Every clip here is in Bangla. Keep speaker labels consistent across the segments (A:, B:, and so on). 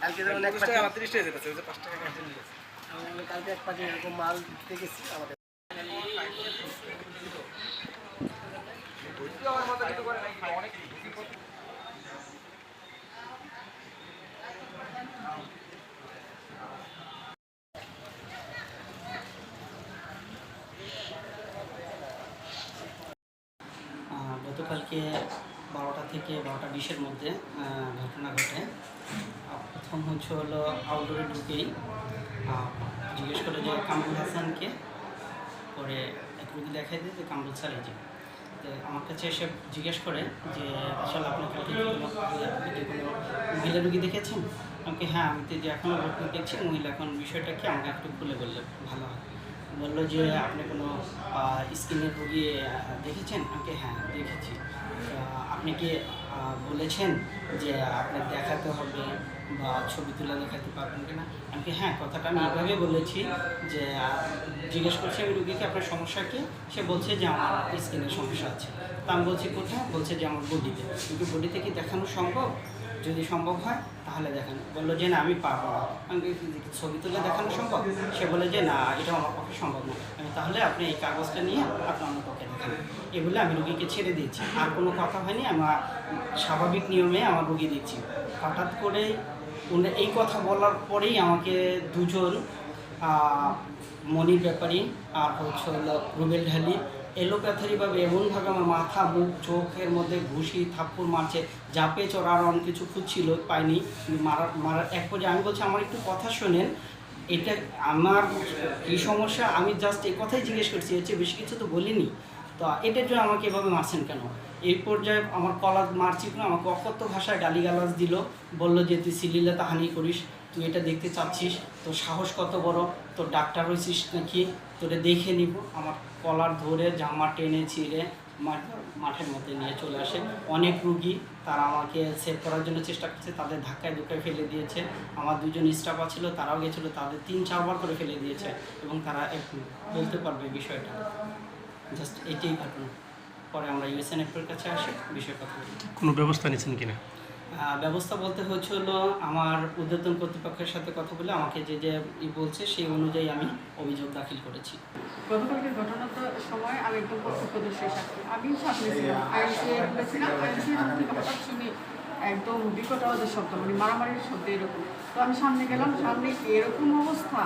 A: কালকে যেমন এক
B: টাকা তিরিশ টাকা যেতেছে ওই যে পাঁচ টাকা মার্জিন দিতেছে
A: আমি কালকে এক পাটি এরকম মাল দিতে গেছি আমাদের
C: আহ, গতকালকে বারোটা থেকে বারোটা বিশের মধ্যে ঘটনা ঘটে। প্রথম হচ্ছে হলো আউটডোরে ঢুকেই জিজ্ঞেস করে যে কামরুল হাসানকে। পরে এক রুগী দেখাই দিয়ে যে কামরুল স্যার এই যে। আমার কাছে এসে জিজ্ঞেস করে যে আসলে আপনি কালকে কোনো মহিলা রুগী দেখেছেন? আমাকে হ্যাঁ আমি তো যে এখনও ঘটনা দেখছি, মহিলা, এখন বিষয়টা কি? আমাকে একটু খুলে বললে ভালো হয়। বলল যে, আপনি কোনো স্কিনের রুগী দেখেছেন? আমাকে হ্যাঁ দেখেছি। আপনি কি বলেছেন যে আপনার দেখাতে হবে বা ছবি তুলে দেখাতে পারবেন কিনা? আমি কি হ্যাঁ কথাটা আমি এভাবে বলেছি যে জিজ্ঞেস করছি আমি রুগীকে, আপনার সমস্যা কি? সে বলছে যে আমার স্কিনের সমস্যা আছে। তা আমি বলছি কোথায়? বলছে যে আমার বডিতে। কিন্তু বডিতে কি দেখানো সম্ভব? যদি সম্ভব হয়, তাহলে দেখান। বলল যে, না, আমি পারব না। আমি ছবি তুলে দেখানো সম্ভব? সে বলে যে, না এটা আমার পক্ষে সম্ভব না আমি তাহলে আপনি এই কাগজটা নিয়ে আপনি আমার পক্ষে দেখান। এই বলে আমি রুগীকে ছেড়ে দিয়েছি। আর কোনো কথা হয়নি আমার স্বাভাবিক নিয়মে আমার রুগী দিচ্ছি হঠাৎ করে এই কথা বলার পরেই আমাকে দুজন মনির ব্যাপারী আর হচ্ছে রুবেল ঢালি এলোপ্যাথারিভাবে এমনভাবে আমার মাথা, মুখ, চোখের মধ্যে ঘুষি, থাপ্পড় মারছে, জাপে চড়ার অনেক কিছু খুঁজছিল, পাইনি। মারার মারার এক পর্যায়ে আমি বলছি, আমার একটু কথা শোনেন। এটা আমার কী সমস্যা? আমি জাস্ট এই কথাই জিজ্ঞেস করছি। হচ্ছে বেশি কিছু তো বলিনি। তো এটার জন্য আমাকে এভাবে মারছেন কেন? এই পর্যায়ে আমার কলা মারছি আমাকে অকথ্য ভাষায় গালিগালাজ দিল। বলল যে, তুই সিলিলে তাহানি করিস। তুই এটা দেখতে চাচ্ছিস, তোর সাহস কত বড়? তোর ডাক্তার হয়েছিস নাকি? তোরে দেখে নিব, আমার কলার ধরে জামা টেনে ছিঁড়ে মাঠ- মাঠের মধ্যে নিয়ে চলে আসে। অনেক রুগী, তারা আমাকে সেভ করার জন্য চেষ্টা করছে, তাদের ধাক্কায় ধুক্কায় ফেলে দিয়েছে। আমার দুজন স্টাফ ছিল, তারাও গেছিল, তাদের তিন চারবার করে ফেলে দিয়েছে এবং তারা একটু বলতে পারবে বিষয়টা। জাস্ট এটাই ঘটনা। পরে আমরা ইউএসএনএফের কাছে আসি, বিষয় কথা
D: কোনো ব্যবস্থা নিয়েছেন কিনা?
C: ব্যবস্থা বলতে হচ্ছে হলো আমার উদ্যোতন কর্তৃপক্ষের সাথে কথা বলে আমাকে যে যে ই বলছে সেই অনুযায়ী আমি অভিযোগ দাখিল করেছি।
E: সময় আমি একদম আমি একদম বিকট আওয়াজের শব্দ মানে মারামারির শব্দ এরকম। তো আমি সামনে গেলাম, সামনে এরকম অবস্থা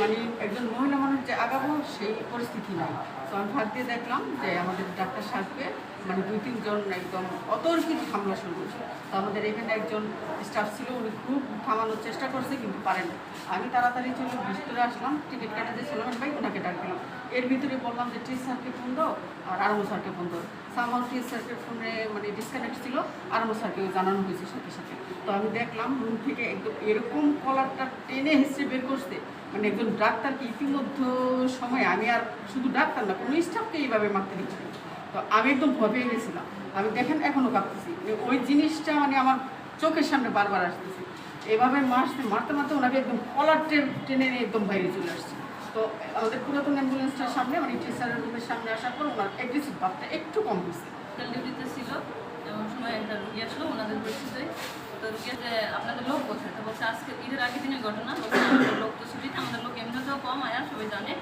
E: মানে একজন মহিলা মানুষ যে আগাবো সেই পরিস্থিতি নাই। তো আমি ভাত দিয়ে দেখলাম যে আমাদের ডাক্তার সাহেবকে মানে দুই তিনজন একদম অতর্কিত হামলা শুরু করছে। তো আমাদের এখানে একজন স্টাফ ছিল, উনি খুব থামানোর চেষ্টা করছে, কিন্তু পারেন। আমি তাড়াতাড়ি চলে ভিতরে আসলাম, টিকিট কাটাতে ছিলাম ভাই এর ভিতরে বললাম যে টি স্যারকে ফোন দাও আর আরমো স্যারকে ফোন দাও সামাল টি স্যারকে ফোনে মানে ডিসকানেক্ট ছিল আরমো স্যারকে জানানো হয়েছে সাথে সাথে। তো আমি দেখলাম রুম থেকে একদম এরকম কলারটা টেনে হেসে বের করতে মানে একজন ডাক্তারকে ইতিমধ্যে সময়, আমি আর শুধু ডাক্তার না, কোনো স্টাফকে এইভাবে মারতে দিচ্ছি তো আমি একদম ভয় গেছিলাম। আমি দেখেন এখনও কাঁপতেছি মানে ওই জিনিসটা মানে আমার চোখের সামনে বারবার আসতেছে। এভাবে মারতে মারতে মারতে ওনাকে একদম কলার টেনে একদম বাইরে চলে আসছে। তো আমাদের পুরাতন অ্যাম্বুলেন্সটার সামনে মানে টিচারের রুমের সামনে আসার পর ওনার অ্যাগ্রেসিভ ভাবটা একটু কম হয়েছে।
F: ডিউটিতে ছিল এমন সময় একটা রুগী আসলো ওনাদের পরিচিত তো রুগী যে আপনাদের লোক কোথায় তো বলছে আজকে ঈদের আগের দিনের ঘটনা বলছে আমাদের লোক তো ছুটিতে আমাদের লোক এমনিতেও কম আয়া সবাই জানে।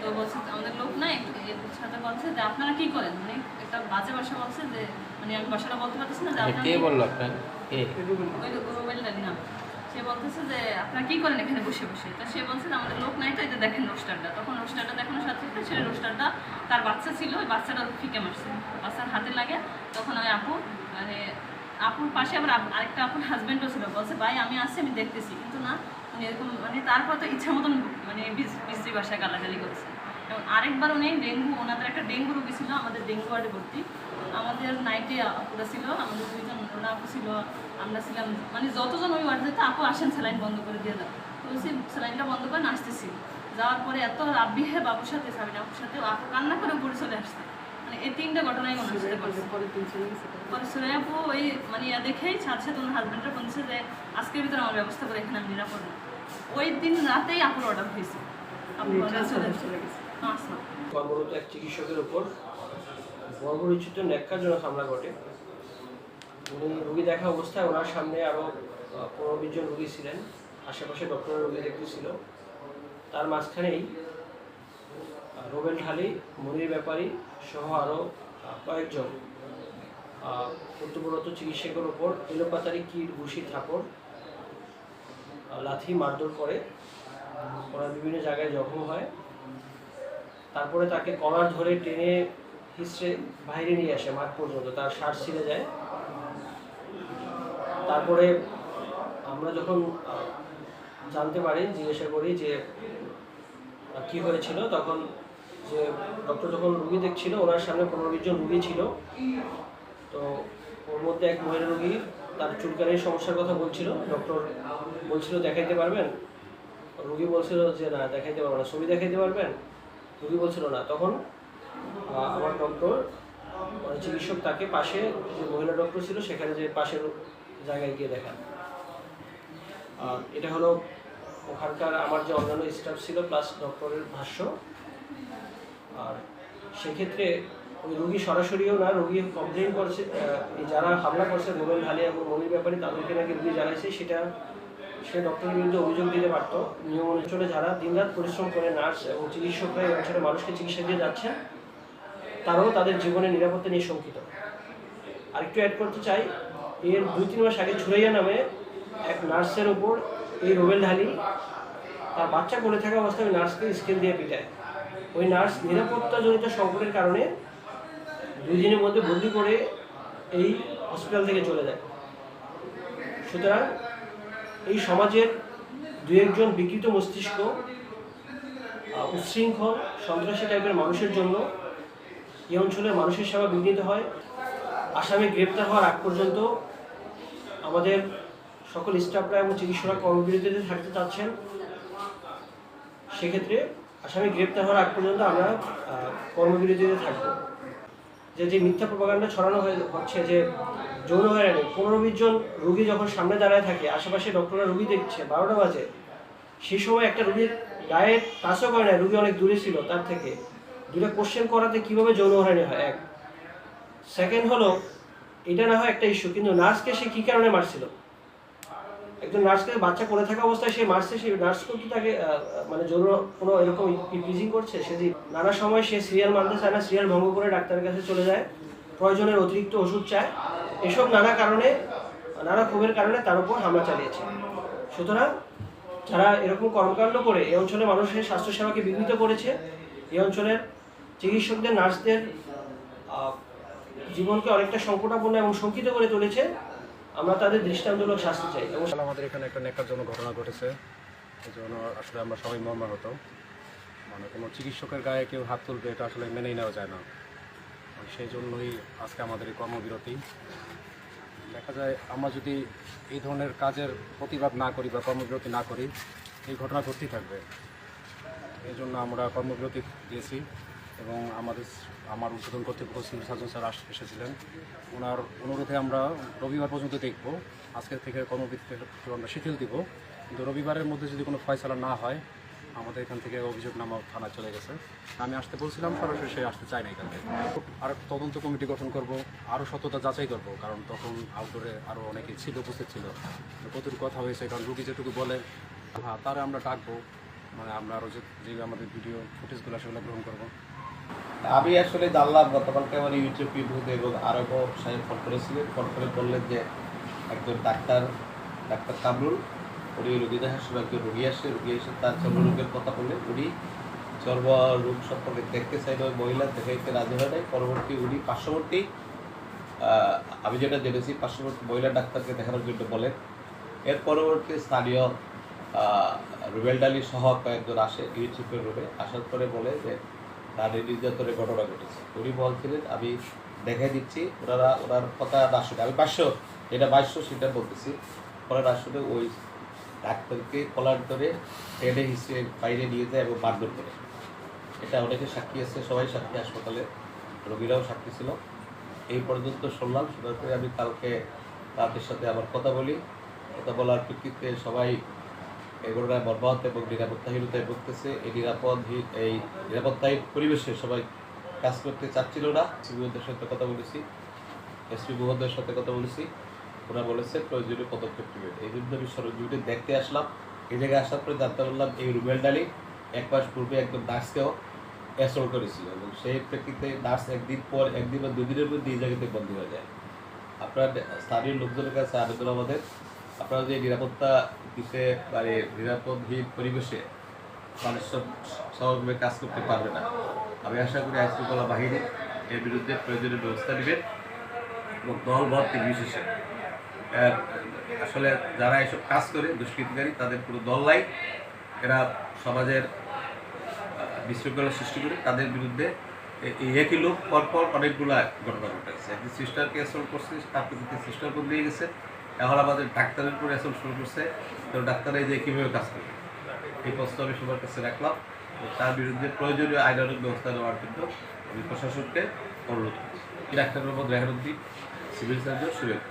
F: তো বলছে আমাদের লোক নাই এর সাথে বলছে যে আপনারা কি করেন? মানে একটা বাজে ভাষা বলছে যে মানে আমি ভাষাটা বলতে পারতেছি না যে আপনারা
G: কে বলল আপনার? কে?
F: ওই রুবেল নাম। সে বলতেছে যে, আপনারা কি করেন এখানে বসে বসে? তো সে বলছে যে, আমাদের লোক নাই তো এই যে দেখেন রোস্টারটা। তখন রোস্টারটা দেখানোর সাথে সাথে সে রোস্টারটা তার বাচ্চা ছিল, ওই বাচ্চাটা ফিকে মারছে। বাচ্চার হাতে লাগে। তখন ওই আপু মানে আপুর পাশে আবার আরেকটা আপুর হাজব্যান্ডও ছিল। বলছে, ভাই, আমি আসছি আমি দেখতেছি। কিন্তু না, উনি এরকম মানে তারপর তো ইচ্ছা মতন মানে বিশ্রী ভাষায় গালাগালি করছে। এবং আরেকবার উনি ডেঙ্গু, ওনাদের একটা ডেঙ্গু রোগী ছিল, আমাদের ডেঙ্গু ওয়ার্ডে ভর্তি। আমাদের নাইটে আপুরা ছিল আমাদের দুইজন ওরা আপু ছিল আমরা ছিলাম মানে যতজন ওই ওয়ার্ডে যেত আপু আসেন স্যালাইন বন্ধ করে দিয়ে দাও তো বলছি স্যালাইনটা বন্ধ করে নাচতেছি যাওয়ার পরে এত রাব্বি হে বাবুর সাথে সাবিনা আপুর সাথে আপু কান্না করে উপরে চলে আসছে। মানে এই তিনটা ঘটনাই
E: মনে গেছে।
F: পরে সুরাই আপু ওই মানে ইয়া দেখেই সাথে সাথে ওনার হাজব্যান্ডরা বলছে যে আজকের ভিতরে আমার ব্যবস্থা করে এখানে আমি নিরাপদ না। ওই দিন রাতেই আপুর অর্ডার হয়েছে। আপু order চলে আসছে।
A: কর্মরত এক চিকিৎসকের উপর বর্বরিচিত ন্যাক্কারজনক হামলা ঘটে। উনি রোগী দেখা অবস্থায় ওনার সামনে আরও পনেরো বিশ জন রুগী ছিলেন। আশেপাশে ডক্টরের রুগী দেখতেছিল তার মাঝখানেই রোবেল ঢালি, মনির ব্যাপারী সহ আরও কয়েকজন কর্তব্যরত চিকিৎসকের ওপর এলোপাতারি কীট ঘুষি থাপড় লাথি মারধর করে। ওরা বিভিন্ন জায়গায় জখম হয়। তারপরে তাকে কলার ধরে টেনে হিসড়ে বাইরে নিয়ে আসে মাঠ পর্যন্ত, তার শ্বাস ছিঁড়ে যায়। তারপরে আমরা যখন জানতে পারি, জিজ্ঞাসা করি যে কি হয়েছিল, তখন যে ডক্টর যখন রুগী দেখছিল, ওনার সামনে পনেরো বিশ রুগী ছিল। তো ওর মধ্যে এক মহিলা রুগী তার চুলকানির সমস্যার কথা বলছিল। ডক্টর বলছিল, দেখাইতে পারবেন? রুগী বলছিল যে, না, দেখাইতে পারব না। ছবি দেখাইতে পারবেন? রুগী বলছিল, না। তখন আমার ডক্টর মানে চিকিৎসক তাকে পাশে যে মহিলা ডক্টর ছিল, সেখানে যে পাশের জায়গায় গিয়ে দেখান। এটা হলো ওখানকার আমার যে অন্যান্য স্টাফ ছিল প্লাস ডক্টরের ভাষ্য। আর সেক্ষেত্রে ওই রুগী সরাসরিও না, রুগী কমপ্লেন করছে যারা হামলা করছে মোবাইল হালি এবং মনির ব্যাপারে, তাদেরকে নাকি রুগী জানাইছে, সেটা সে ডক্টরের বিরুদ্ধে অভিযোগ দিতে পারত। নিয়ম অঞ্চলে যারা দিনরাত পরিশ্রম করে নার্স এবং চিকিৎসকরা এই অঞ্চলে মানুষকে চিকিৎসা দিয়ে যাচ্ছেন তারাও তাদের জীবনের নিরাপত্তা নিয়ে শঙ্কিত। আরেকটু অ্যাড করতে চাই, এর দুই তিন মাস আগে ছুরাইয়া নামে এক নার্সের ওপর এই রোবেল ঢালি, তার বাচ্চা কোলে থাকা অবস্থায় ওই নার্সকে স্কেল দিয়ে পিটায়। ওই নার্স নিরাপত্তাজনিত সংকটের কারণে দুই দিনের মধ্যে বদলি করে এই হসপিটাল থেকে চলে যায়। সুতরাং এই সমাজের দু একজন বিকৃত মস্তিষ্ক উচ্ছৃঙ্খল, সন্ত্রাসী টাইপের মানুষের জন্য এই অঞ্চলের মানুষের সেবা বিঘ্নিত হয়। আসামি গ্রেপ্তার হওয়ার আগ পর্যন্ত আমাদের সকল স্টাফরা এবং চিকিৎসকরা কর্মবিরতিতে থাকতে চাচ্ছেন। সেক্ষেত্রে আসামি গ্রেপ্তার হওয়ার আগ পর্যন্ত আমরা কর্মবিরতিতে থাকব। যে যে মিথ্যা প্রপাগান্ডা ছড়ানো হয়ে, হচ্ছে যে যৌন হয়রানি, পনেরো বিশ জন রুগী যখন সামনে দাঁড়ায় থাকে, আশেপাশে ডক্টররা রুগী দেখছে, বারোটা বাজে, সেই সময় একটা রুগীর গায়ে টাচও করে না, রুগী অনেক দূরে ছিল তার থেকে। দুটো কোশ্চেন করাতে কীভাবে যৌন হয়রানি হয়? এক। সেকেন্ড হলো, এটা না হয় একটা ইস্যু কিন্তু নার্সকে সে কী কারণে মারছিল? একজন নার্সকে বাচ্চা করে থাকা অবস্থায় সে মারছে সেই নার্সকেও কি তাকে মানে জোর কোনো এরকম ইপিজিং করছে? সে নানা সময় সে সিরিয়াল মানতে চায় না সিরিয়াল ভঙ্গ করে ডাক্তারের কাছে চলে যায়, প্রয়োজনের অতিরিক্ত ওষুধ চায়, এসব নানা কারণে, নানা ক্ষোভের কারণে তার উপর হামলা চালিয়েছে। সুতরাং যারা এরকম কর্মকাণ্ড করে, এই অঞ্চলের মানুষের স্বাস্থ্যসেবাকে বিঘ্নিত করেছে, এই অঞ্চলের চিকিৎসকদের, নার্সদের জীবনকে অনেকটা সংকটাপন্ন এবং শঙ্কিত করে তুলেছে। আমরা তাদের দৃষ্টান্তমূলক শাস্তি চাই। এবং
B: আমাদের এখানে একটা নেকারজনক ঘটনা ঘটেছে। এই জন্য আসলে আমরা সবাই মর্মাহত। মানে কোনো চিকিৎসকের গায়ে কেউ হাত তুলবে, এটা আসলে মেনেই নেওয়া যায় না। সেই জন্যই আজকে আমাদের এই কর্মবিরতি। দেখা যায়, আমরা যদি এই ধরনের কাজের প্রতিবাদ না করি বা কর্মবিরতি না করি, এই ঘটনা ঘটতেই থাকবে। এই জন্য আমরা কর্মবিরতি দিয়েছি। এবং আমাদের আমার উদ্বোধন কর্তৃপক্ষ সিভিল সার্জন স্যার এসেছিলেন। ওনার অনুরোধে আমরা রবিবার পর্যন্ত দেখব। আজকে থেকে কর্মবিরতি আমরা শিথিল দিব। কিন্তু রবিবারের মধ্যে যদি কোনো ফয়সালা না হয়, আমাদের এখান থেকে অভিযোগ নামা থানায় চলে গেছে। আমি আসতে বলছিলাম, সরাসরি সে আসতে চায় না এখান থেকে। আর তদন্ত কমিটি গঠন করব আরও সততা যাচাই করব, কারণ তখন আউটডোরে আরও অনেকে ছিল, উপস্থিত ছিল। কতটুকু কথা হয়েছে, কারণ রুগী যেটুকু বলে হ্যাঁ তারা আমরা ডাকবো। মানে আমরা আরও যে আমাদের ভিডিও ফুটেজগুলো সেগুলো গ্রহণ করব।
D: আমি আসলে জানলাম গতকালকে আমার ইউটিউব ভিডিওতে এবং আরও সাহেব ফোন করেছিলেন। ফোন করে বললেন যে একজন ডাক্তার ডাক্তার কামরুল উনি রোগী দেখার সময় একজন রুগী আসে রুগী এসে তার চর্মরোগের কথা বললেন। উনি চর্ম রোগ সম্পর্কে দেখতে চাইলে ওই মহিলা দেখাইতে রাজি হয় নাই। পরবর্তী উনি পার্শ্ববর্তী আমি যেটা জেনেছি পার্শ্ববর্তী মহিলা ডাক্তারকে দেখানোর জন্য বলেন। এর পরবর্তী স্থানীয় রুবেল ডালি সহ কয়েকজন আসে ইউটিউবের রুমে আসার পরে বলে যে নারী নির্যাতনের ঘটনা ঘটেছে। উনি বলছিলেন, আমি দেখাই দিচ্ছি, ওনারা, ওনার কথা শুনে। আমি পাঁচশো, যেটা বাইশশো সেটা বলতেছি। না শুনে ওই ডাক্তারকে কলার ধরে টেনে হিসেবে বাইরে নিয়ে যায় এবং মারধর করে। এটা অনেকে সাক্ষী আছে, সবাই সাক্ষী, হাসপাতালে রোগীরাও সাক্ষী ছিল। এই পর্যন্ত শুনলাম, শোনার পরে আমি কালকে তাদের সাথে আবার কথা বলি। কথা বলার প্রেক্ষিতে সবাই ঘটনায় বরবাদ এবং নিরাপত্তাহীনতায় ভুগতেছে। এই নিরাপদ এই নিরাপত্তাহীন পরিবেশে সবাই কাজ করতে চাচ্ছিল না। মহোদয়ের সাথে কথা বলেছি। এসপি মহোদয়ের সাথে কথা বলেছি। ওরা বলেছে প্রয়োজনীয় পদক্ষেপ নেবেন। এই জন্য আমি সরজমিনে দেখতে আসলাম। এই জায়গায় আসার পরে জানতে পারলাম, এই রুবেল ডালি এক মাস পূর্বে একজন নার্সকেও অ্যাসল করেছিল এবং সেই প্রেক্ষিতে নার্স একদিন পর একদিন বা দুদিনের মধ্যে এই জায়গাতে বন্দী হয়ে যায়। আপনার স্থানীয় লোকজনের কাছে আবেদন আমাদের। আপনারা যে নিরাপত্তা দিতে মানে নিরাপদহীন পরিবেশে মানুষ সব স্বাভাবিকভাবে কাজ করতে পারবে না। আমি আশা করি আইনশৃঙ্খলা বাহিনী এর বিরুদ্ধে প্রয়োজনীয় ব্যবস্থা নেবেন এবং দল মত নির্বিশেষে এর আসলে যারা এসব কাজ করে, দুষ্কৃতিকারী, তাদের পুরো দল নাই। এরা সমাজের বিশৃঙ্খলা সৃষ্টি করে তাদের বিরুদ্ধে এই একই লোক পরপর অনেকগুলা ঘটনা ঘটেছে। একদিন সিস্টারকে অ্যাসল্ট করছে, তার প্রতি সিস্টার বদলিয়ে গেছে। এখন আমাদের ডাক্তারের উপরে এসব শুরু করছে। তো ডাক্তার এই যে কীভাবে কাজ করবে এই প্রশ্ন আমি সবার কাছে রাখলাম। তার বিরুদ্ধে প্রয়োজনীয় আইনানুক ব্যবস্থা নেওয়ার জন্য আমি প্রশাসককে অনুরোধ করছি। Doctor Mohammad Rehanuddin, civil surgeon, Surendra.